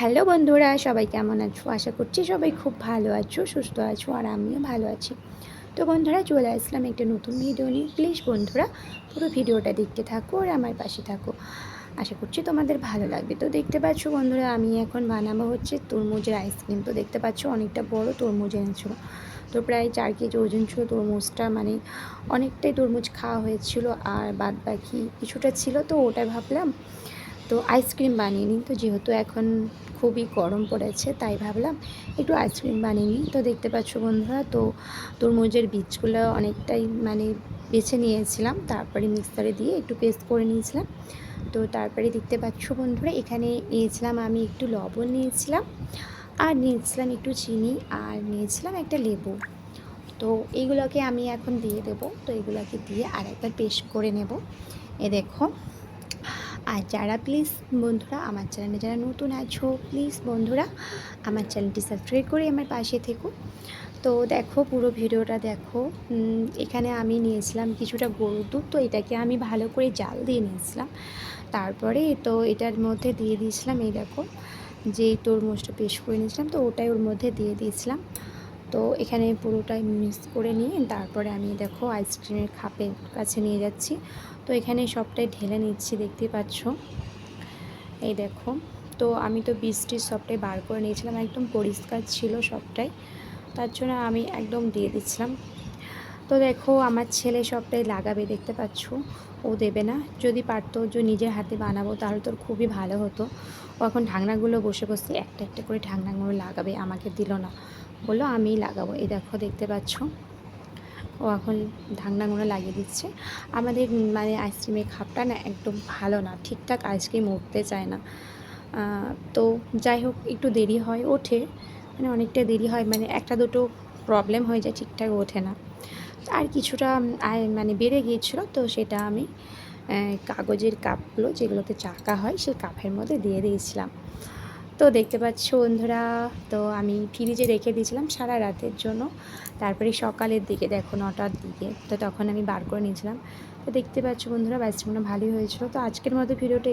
Hello বন্ধুরা, সবাই কেমন আছো? আশা করছি সবাই খুব ভালো আছো, সুস্থ আছো, আর আমিও ভালো আছি। তো বন্ধুরা, চলে আসলাম একটা নতুন ভিডিও নিয়ে। প্লিজ বন্ধুরা, পুরো ভিডিওটা দেখতে থাকো আর আমার পাশে থাকো। আশা করছি তোমাদের ভালো লাগবে। তো দেখতে পাচ্ছ বন্ধুরা, আমি এখন বানাবো হচ্ছে তরমুজের আইসক্রিম তো দেখতে পাচ্ছ অনেকটা বড় তরমুজ এনেছিল তো প্রায় চার কেজি ওজন ছিল তরমুজটা মানে অনেকটাই তরমুজ খাওয়া হয়েছিল আর বাদ বাকি কিছুটা ছিল। তো ওটাই ভাবলাম তো আইসক্রিম বানিয়ে নিই। তো যেহেতু এখন খুবই গরম পড়েছে, তাই ভাবলাম একটু আইসক্রিম বানিয়ে নিই। তো দেখতে পাচ্ছ বন্ধুরা, তো তরমুজের বীজগুলো অনেকটাই মানে বেছে নিয়েছিলাম, তারপরে মিক্সারে দিয়ে একটু পেস্ট করে নিয়েছিলাম। তো তারপরে দেখতে পাচ্ছ বন্ধুরা, এখানে নিয়েছিলাম আমি একটু লবণ নিয়েছিলাম, আর নিয়েছিলাম একটু চিনি, আর নিয়েছিলাম একটা লেবু। তো এইগুলোকে আমি এখন দিয়ে দেবো। তো এগুলোকে দিয়ে আর একবার পেস্ট করে নেব। এ দেখো আর যারা প্লিজ বন্ধুরা আমার চ্যানেলে যারা নতুন আছো, প্লিজ বন্ধুরা আমার চ্যানেলটি সাবস্ক্রাইব করে আমার পাশে থেকো। তো দেখো পুরো ভিডিওটা দেখো এখানে আমি নিয়েছিলাম কিছুটা গরুর দুধ, তো এটাকে আমি ভালো করে জাল দিয়ে নিয়েছিলাম। তারপরে তো এটার মধ্যে দিয়ে দিয়েছিলাম, এই দেখো যে তরমুজটা পেস্ট করে নিয়েছিলাম, তো ওটাই ওর মধ্যে দিয়ে দিয়েছিলাম। তো এখানে পুরোটাই মিক্স করে নিয়ে তারপরে আমি দেখো আইসক্রিমের খাপের কাছে নিয়ে যাচ্ছি। তো এখানে সবটাই ঢেলে নিচ্ছি, দেখতেই পাচ্ছ। এই দেখো, তো আমি তো বীজটি সবটাই বার করে নিয়েছিলাম, একদম পরিষ্কার ছিল সবটাই। তার জন্য আমি একদম দিয়ে দিচ্ছিলাম। তো দেখো, আমার ছেলে সবটাই লাগাবে, দেখতে পাচ্ছ। ও দেবে না। যদি পারতো যে নিজের হাতে বানাবো, তাহলে তোর খুবই ভালো হতো। ও এখন ঢাকনাগুলো বসে বসে একটা একটা করে ঢাকনাগুলো লাগাবে, আমাকে দিল না। বলল আমিই লাগাবো। এই দেখো, দেখতে পাচ্ছ? ও এখন ঢাকনাগুলো লাগিয়ে দিচ্ছে। আমাদের মানে আইসক্রিমের খাপটা না একদম ভালো না। ঠিকঠাক আইসক্রিম উঠতে চায় না। তো যাই হোক, একটু দেরি হয় ওঠে। মানে অনেকটা দেরি হয়। মানে একটা দুটো প্রবলেম হয়ে যায়, ঠিকঠাক ওঠে না। আর কিছুটা মানে বেড়ে গিয়েছিল, তো সেটা আমি কাগজের কাপগুলো যেগুলোতে চাকা হয়, সেই কাপের মধ্যে দিয়ে দিয়েছিলাম। তো দেখতে পাচ্ছ বন্ধুরা, তো আমি ফ্রিজে রেখে দিয়েছিলাম সারা রাতের জন্য। তারপরে সকালের দিকে, দেখো নটার দিকে, তো তখন আমি বার করে নিয়েছিলাম। তো দেখতে পাচ্ছ বন্ধুরা বাইসটা ভালোই হয়েছিল। তো আজকের মতো ভিডিওটা